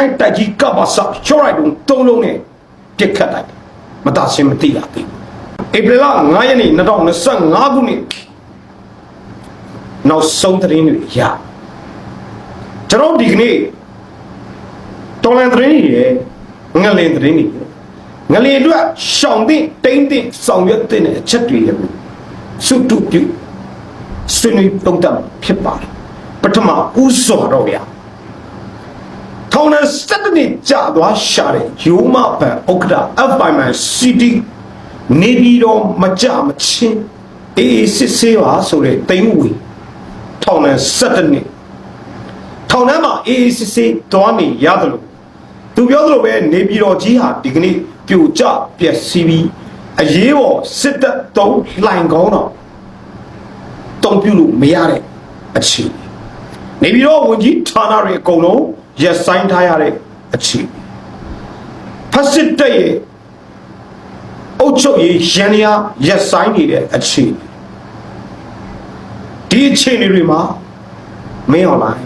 အဲ့တိုက်ကြီးကပ်ပါစချော့လိုက်တော့သုံးလုံးနဲ့တစ်ခတ်လိုက်မတဆင်းမသိရသေးဘူးဧပြီလ9ရက်နေ့2025ခုနှစ်နောက်ဆုံးသတင်းတွေရကျွန်တော်ဒီကနေ့တော်လန်သတင်းတွေရယ်ငလင်သတင်းတွေရယ်ငလင်အတွက်ရှောင်တဲ့တိမ့်တဲ့ဆောင်ရွက်တဲ့အချက်တွေရယ်စုတုပြုဆွေးနွေးတုံ့တက်ဖြစ်ပါတယ်ပထမဥစွာတော့ဗျာ ထောင်နဲ့စက်တနစ်ကြာသွားရှာတဲ့ယူမပန်ဥက္ကဋ္ဌ FIMAN CD နေပြီးတော့မကြမချင်းအေးအေးစစ်ဆေးပါဆိုတဲ့တိမ့်ဝေထောင်နဲ့စက်တနစ်ထောင်ထဲမှာအေးအေးစစ်ဆေးသွားနေရတယ်လို့သူပြောသလိုပဲနေပြည်တော်ကြီးဟာဒီကနေ့ပြိုကျပျက်စီးပြီးအရေးပေါ်စစ်တပ်သုံးလှိုင်ကောင်းတော့တုံ့ပြုလို့မရတဲ့အခြေအနေနေပြီးတော့ဝင်ကြီးဌာနတွေအကုန်လုံး ရက်ဆိုင်ထားရတဲ့အခြေအနေဖက်စစ်တပ်ရဲ့အုတ်ချုပ်ရေးရန်ရာရက်ဆိုင်နေတဲ့အခြေအနေဒီအခြေအနေတွေမှာမင်းအွန်လိုင်း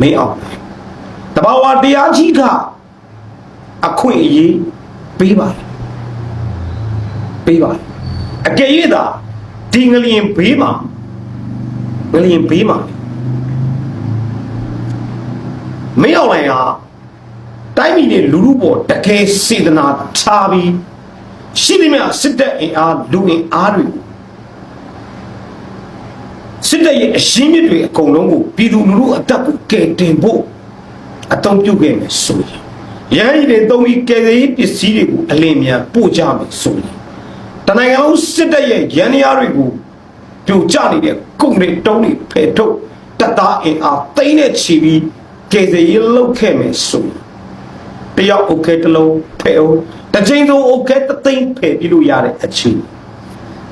မင်းအွန်လိုင်းတဘာဝတရားကြီးကအခွင့်အရေးပေးပါတယ်ပေးပါတယ်အကယ်၍သာဒီငလျင်ဘေးမှာငလျင်ဘေးမှာ မင်းအောင်လိုင်ဟာတိုင်းပြည်နဲ့လူလူပေါ်တကယ်စေတနာထားပြီးရှိသမျှစစ်တပ်အင်အားလူအင်အားတွေကိုစစ်တပ်ရဲ့အရှင်းမြစ်တွေအကုန်လုံးကိုပြည်သူလူထုအသက်ကိုကယ်တင်ဖို့အသုံးပြုခဲ့မယ်ဆိုရင်ရဟန်းကြီးတွေသုံးပြီးကယ်ဆယ်ရေးပစ္စည်းတွေကိုအလင်းမြန်ပို့ကြမယ်ဆိုရင်တနိုင်ငံလုံးစစ်တပ်ရဲ့ရန်ရာတွေကိုပြိုကျနေတဲ့ကုန်တွေတုံးတွေဖယ်ထုတ်တပ်သားအင်အားသိမ်းတဲ့ချီပြီး ကေဇေယလုတ်ခဲ့မယ်ဆိုတယောက်အိုကေတလုံးဖဲအောင်တစ်ချိန်ဆုံးအိုကေတသိမ့်ဖဲပြီးလို့ရတဲ့အခြေ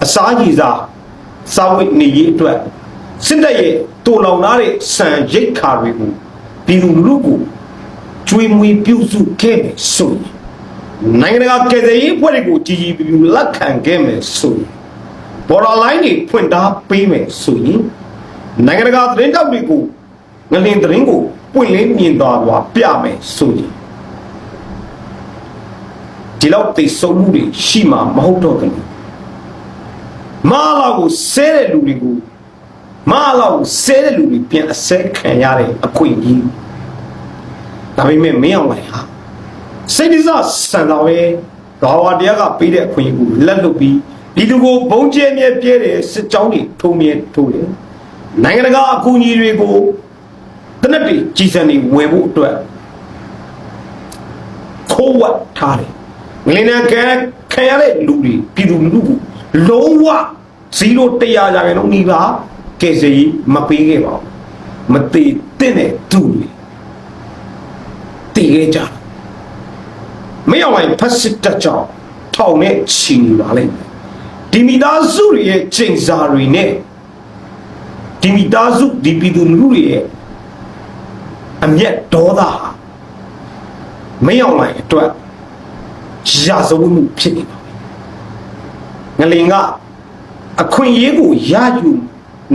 အစားကြီးစားစာဝိနေရေးအတွက်စစ်တပ်ရဲ့တူလောင်လာတဲ့စံရိတ်ခါတွေကိုပြည်သူလူကိုကျွေးမွေးပြုစုခဲ့မယ်ဆိုနိုင်ငံတကာကေဇေယဖွဲ့တွေကိုကြီးကြီးပြပြလက်ခံခဲ့မယ်ဆိုဘော်ဒါလိုင်းတွေဖွင့်ထားပေးမယ်ဆိုရင်နိုင်ငံတကာသတင်းတောက်တွေကိုငလင်သတင်းကို ပွင့်လင်းမြင်သာစွာပြမယ်ဆိုရင်ဒီလောက်သိဆုံးမှုတွေရှိမှာမဟုတ်တော့ဘူးမာလာကိုဆဲတဲ့လူတွေကိုမာလာကိုဆဲတဲ့လူတွေပြန်အစဲခံရတဲ့အခွင့်အရေးဒါပေမဲ့မင်းအောင်လိုက်ဟာစိတ်ဒဇဆန်တော်ပဲဘာဝတရားကပေးတဲ့အခွင့်အရေးကိုလက်လွတ်ပြီးဒီသူကိုဘုံကျဲမြဲပြဲတဲ့စစ်ကြောင်းတွေထုံမြဲထိုးတယ်နိုင်ငံတကာအကူအညီတွေကို တနက်တွေကြီးစံတွေဝယ်ဖို့အတွက်ခိုးဝတ်ထားတယ်ငလင်းနဲ့ကဲခံရတဲ့လူတွေပြည်သူလူထုကိုလုံးဝ0တရားရာခိုင်နှုန်းနှီးပါကဲစေးမပေးခဲ့ပါဘူးမသေးတဲ့သူတွေတည်ခဲ့ကြတယ်မင်းအောင်လိုက်ဖက်စစ်တက်ကြောင်ထောင်နဲ့ချီနေပါလိမ့်မယ်ဒီမိသားစုတွေရဲ့ချိန်စာတွေနဲ့ဒီမိသားစုဒီပြည်သူလူထုတွေရဲ့ အမျက်ဒေါသဟာမင်းအောင်လိုက်အတွက်ရာဇဝတ်မှုဖြစ်နေပါငလင်ကအခွင့်အရေးကိုရယူ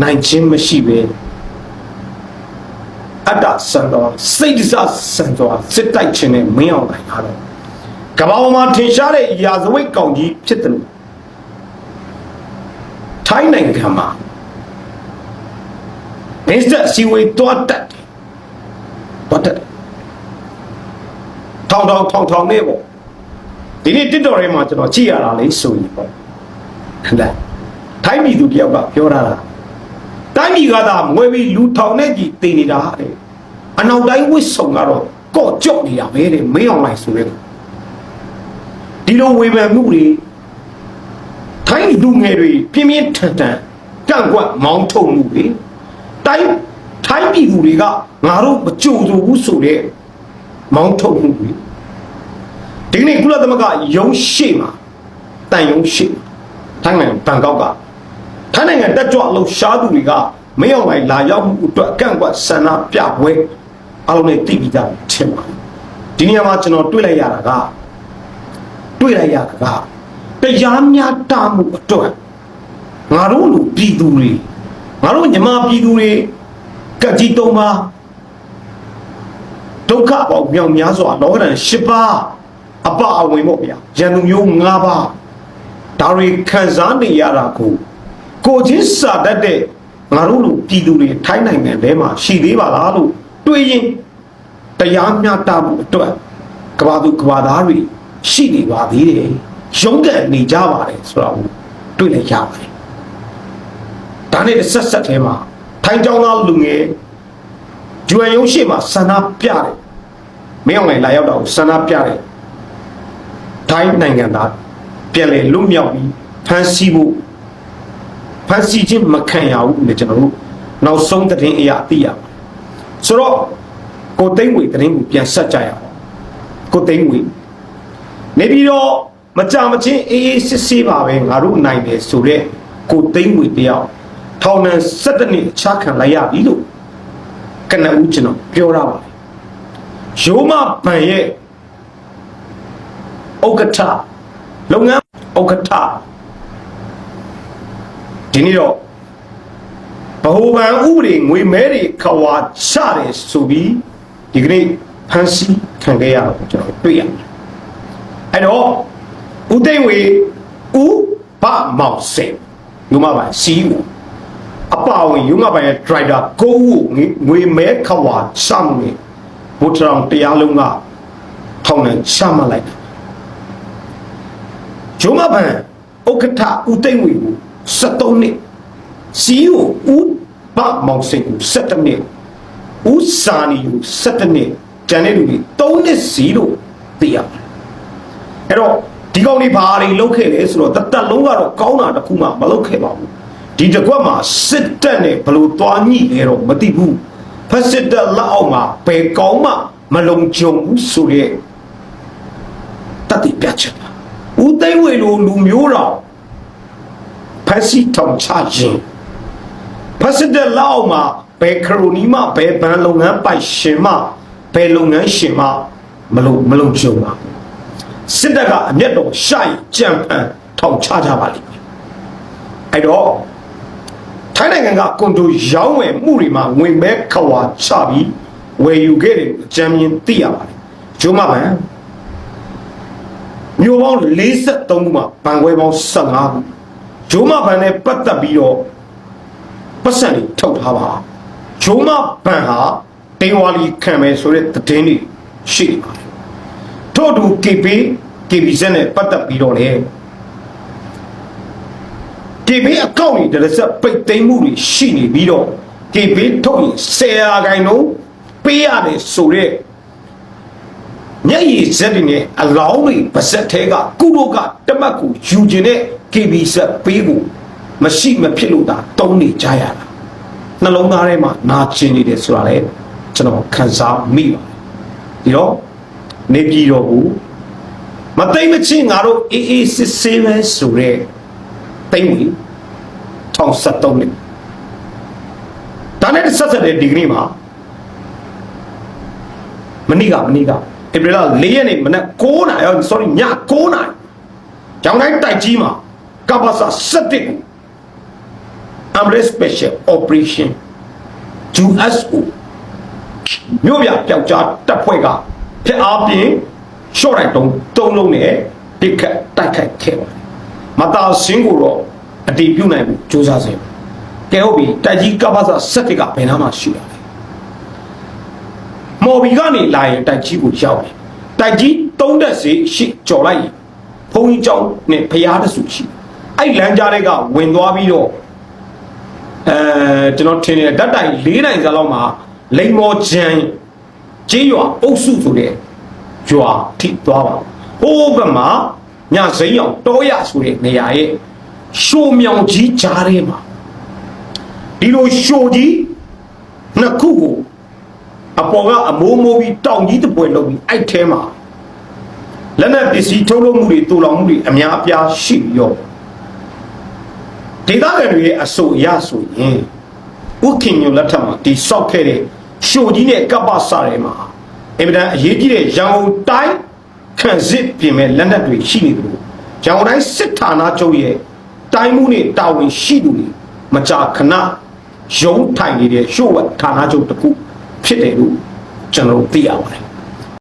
နိုင်ခြင်းမရှိပဲအတ္တဆန်တော်စိတ်ဒစဆန်တော်စစ်တိုက်ခြင်းနဲ့မင်းအောင်လိုက်တာတော့ကမ္ဘာပေါ်မှာထင်ရှားတဲ့ရာဇဝတ်ကောင်ကြီးဖြစ်တယ်လို့ထိုင်းနိုင်ငံမှာမစ္စတာစီဝေတော်တက် တယ်တော်တက်တယ်ထောင်ထောင်ထောင်ထောင်နေပေါ့ဒီနေ့တစ်တော်ထဲမှာကျွန်တော်ကြည့်ရတာလေးဆိုရင်ပေါ့ဟဲ့လားထိုင်းပြည်သူတယောက်ကပြောတာလားတိုင်းပြည်ကသာမွေပြီးလူထောင်နဲ့ကြီးတည်နေတာဟာတဲ့အနောက်တိုင်းဝစ်ဆုံကတော့ကော့ကြော့နေတာပဲတဲ့မင်းအောင်လိုက်ဆိုတဲ့ဒီလိုဝေဖန်မှုတွေထိုင်းလူငယ်တွေပြင်းပြင်းထန်ထန်ကန့်ကွက်မောင်းထုတ်မှုတွေတိုင်း ထိုင်းပြည်သူတွေကငါတို့မကြိုဆိုဘူးဆိုတဲ့မောင်းထုတ်မှုတွေဒီနေ့ကုလသမဂ္ဂရုံးရှိမှာတန်ရုံးရှိထိုင်းနိုင်ငံဘန်ကောက်ကထိုင်းနိုင်ငံတက်ကြွလှုပ်ရှားသူတွေကမင်းအောင်လိုက်လာရောက်မှုအတွက်ကန့်ကွက်ဆန္ဒပြပွဲအားလုံးနဲ့တည်ပြီးသားထင်ပါဒီနေရာမှာကျွန်တော်တွေ့လိုက်ရတာကတွေ့လိုက်ရတာကတရားမျှတမှုအတွက်ငါတို့လူပြည်သူတွေငါတို့ညီမပြည်သူတွေ ကကြည်တုံးပါဒုက္ခပေါင်းမြောက်များစွာလောကဓာတ်၈ပါးအပအဝင်ပေါ့ဗျာရန်သူမျိုး၅ပါးဒါတွေခံစားနေရတာကိုကိုချင်းစာတတ်တဲ့ငါတို့လူပြည်သူတွေထိုင်းနိုင်ငံထဲမှာရှိသေးပါလားလို့တွေးရင်တရားမျှတမှုအတွက်ကဘာသူကဘာသားတွေရှိနေပါသေးတယ်ရုံးကန်နေကြပါတယ်ဆိုတော့တွေ့လိုက်ရပါတယ်ဒါနဲ့တစ်ဆက်ဆက်ထဲမှာ ထိုင်းကျောင်းသားလူငယ်ဂျွယ်ရုံးရှိမှာဆန္ဒပြတယ်မင်းအောင်လည်းလာရောက်တော့ဆန္ဒပြတယ်ထိုင်းနိုင်ငံသားပြန်လေလွတ်မြောက်ပြီးဖမ်းဆီးဖို့ဖမ်းဆီးခြင်းမခံရဘူးလေကျွန်တော်တို့နောက်ဆုံးသတင်းအရာသိရပါတယ်ဆိုတော့ကိုသိမ့်ဝေသတင်းကိုပြန်ဆက်ကြရအောင်ကိုသိမ့်ဝေနေပြီးတော့မကြမချင်းအေးအေးစစ်စစ်ပါပဲငါတို့နိုင်တယ်ဆိုတော့ကိုသိမ့်ဝေတယောက် ထောင်နှံ7နှစ်ချခံလိုက်ရပြီလို့ကနဦးကျွန်တော်ပြောရပါတယ်ရိုးမဗန်ရဲ့ဥက္ကဋ္ဌလုပ်ငန်းဥက္ကဋ္ဌဒီနေ့တော့ဗဟိုဘဏ်ဥပဒေငွေမဲတွေခွာချတယ်ဆိုပြီးဒီကနေ့ဖန်စီခံခဲ့ရတော့ကျွန်တော်တွေ့ရတယ်အဲ့တော့ဦးသိန်းဝေဦးဗမောင်စင်ယူမပိုင်စီဦး အပအဝင်ယူမပိုင်ရဲ့ driver ကိုဦးကိုငွေမဲခွာချမှုနေဘုထရောင်တရားလုံးကထောင်နဲ့ချမှတ်လိုက်တယ်ဂျုံမဘန်ဥက္ကဋ္ဌဦးသိန်းဝေကို73နှစ်စီယိုဦးဗမောင်စင်ကို7နှစ်ဦးစာနီကို7နှစ်ကျန်တဲ့လူတွေ3နှစ်စီလို့သိရပါတယ်အဲ့တော့ဒီကောင်တွေဘာတွေလုပ်ခဲ့လဲဆိုတော့တသက်လုံးကတော့ကောင်းတာတစ်ခုမှမလုပ်ခဲ့ပါဘူး ဒီတစ်ကွက်မှာစစ်တပ်နဲ့ဘလို့သွားညှိလဲတော့မသိဘူးဖက်စစ်တပ်လက်အောက်မှာဘယ်ကောင်းမှမလုံခြုံဘူးဆိုတဲ့တတိပြချက်ပါဦးသိန်းဝေလိုလူမျိုးတော်ဖက်စစ်ထောင်ချခြင်းဖက်စစ်တပ်လက်အောက်မှာဘယ်ခရိုနီမှဘယ်ဘဏ်လုပ်ငန်းပိုင်ရှင်မှဘယ်လုပ်ငန်းရှင်မှမလုံမလုံခြုံပါဘူးစစ်တပ်ကအမျက်တော်ရှိုက်ကြံဖန်ထောင်ချကြပါလိမ့်မယ်အဲ့တော့ ထိုင်းနိုင်ငံကကွန်ဒိုရောင်းဝယ်မှုတွေမှာငွေမဲခွာချပြီးဝယ်ယူခဲ့တယ်အကြမ်းမြင်သိရပါတယ်ဂျိုးမဘန်မျိုးပေါင်း43ခုမှာဘန်ခွဲပေါင်း15ခုဂျိုးမဘန်နဲ့ပတ်သက်ပြီးတော့ပတ်စံတွေထုတ်ထားပါဂျိုးမဘန်ဟာတေဝါလီခံမယ်ဆိုတဲ့သတင်းတွေရှိနေပါတယ်ထို့အတူ KP KBZ နဲ့ပတ်သက်ပြီးတော့လေ KB အကောင့်တွေတရဆက်ပိတ်သိမ်းမှုတွေရှိနေပြီးတော့ KB ထုတ်ရင်10ရာခိုင်နှုန်းပေးရတယ်ဆိုတော့မျက်ရည်ဇက်တွေနဲ့အလောင်းတွေပါဇက်ထဲကကုတို့ကတမတ်ကိုယူကျင်တဲ့ KB ဇက်ပေးကိုမရှိမဖြစ်လို့ဒါတုံးနေကြရတာနှလုံးသားထဲမှာနာကျင်နေတယ်ဆိုတာလေကျွန်တော်ခံစားမိပါတယ်ဒီတော့နေပြည်တော်ကိုမသိမ့်မချင်းငါတို့အေးအေးစစ်ဆေးပဲဆိုတော့တိမ့်ဝင် 1073နှစ်ဒါနဲ့ဆက်ဆက်တဲ့ဒီကနေ့မှာမနေ့ကမနေ့ကဧပြီလ4ရက်နေ့မနက်9နာရီ sorry ည9နာရီကျောင်းတိုင်းတိုက်ကြီးမှာကပ္ပစာ7ကို Amrest Special Operation USO မြို့ပြပျောက်ကြားတပ်ဖွဲ့ကဖျက်အားပြင်းရှော့တိုက်တုံးသုံးလုံးနဲ့ပစ်ခတ်တိုက်ခိုက်ခဲ့ပါတယ်မတာစင်းကိုတော့ အတီးပြုတ်နိုင်မှုစူးစမ်းစေကဲဟုတ်ပြီတိုက်ကြီးကပ္ပစာ7ကဘယ်နာမှရှိတာလဲမော်ဘီကနေလာရင်တိုက်ကြီးကိုရောက်တယ်တိုက်ကြီးသုံးတက်စီရှိကြော်လိုက်ရင်ဘုံကြီးကျောင်းနဲ့ဖျားတဆူရှိအဲ့လမ်းကြားတွေကဝင်သွားပြီးတော့အဲကျွန်တော်ထင်တယ်ဓာတ်တိုင်၄တိုင်စားလောက်မှာလိန်မော်ဂျန်ကျေးရွာအုပ်စုဆိုတဲ့ရွာထိသွားပါဟိုးဘက်မှာညစိမ်းအောင်တောရဆိုတဲ့နေရာရဲ့ ရှိုးမြောင်ကြီးကြားထဲမှာဒီလိုရှိုးကြီးနှစ်ခုကိုအပေါ်ကအမိုးမိုးပြီးတောင်ကြီးတစ်ပွဲလုံးပြီးအဲ့ထဲမှာလက်နက်ပစ္စည်းထုတ်လုပ်မှုတွေတူလောင်မှုတွေအများအပြားရှိပြီးတော့ဒေသခံတွေရဲ့အဆိုအရဆိုရင်ဥခင်ညိုလက်ထက်မှာဒီဆောက်ခဲ့တဲ့ရှိုးကြီးနဲ့ကပ္ပစာတွေမှာအင်မတန်အရေးကြီးတဲ့ရန်ကုန်တိုင်းခံစစ်ပြင်မဲ့လက်နက်တွေရှိနေတယ်လို့ရန်ကုန်တိုင်းစစ်ဌာနချုပ်ရဲ့ တိုင်းမှုနဲ့တာဝန်ရှိသူတွေမကြာခဏရုံးထိုင်နေတဲ့ရှို့ဝတ်ဌာနချုပ်တစ်ခုဖြစ်တယ်လို့ကျွန်တော်တို့သိရပါတယ်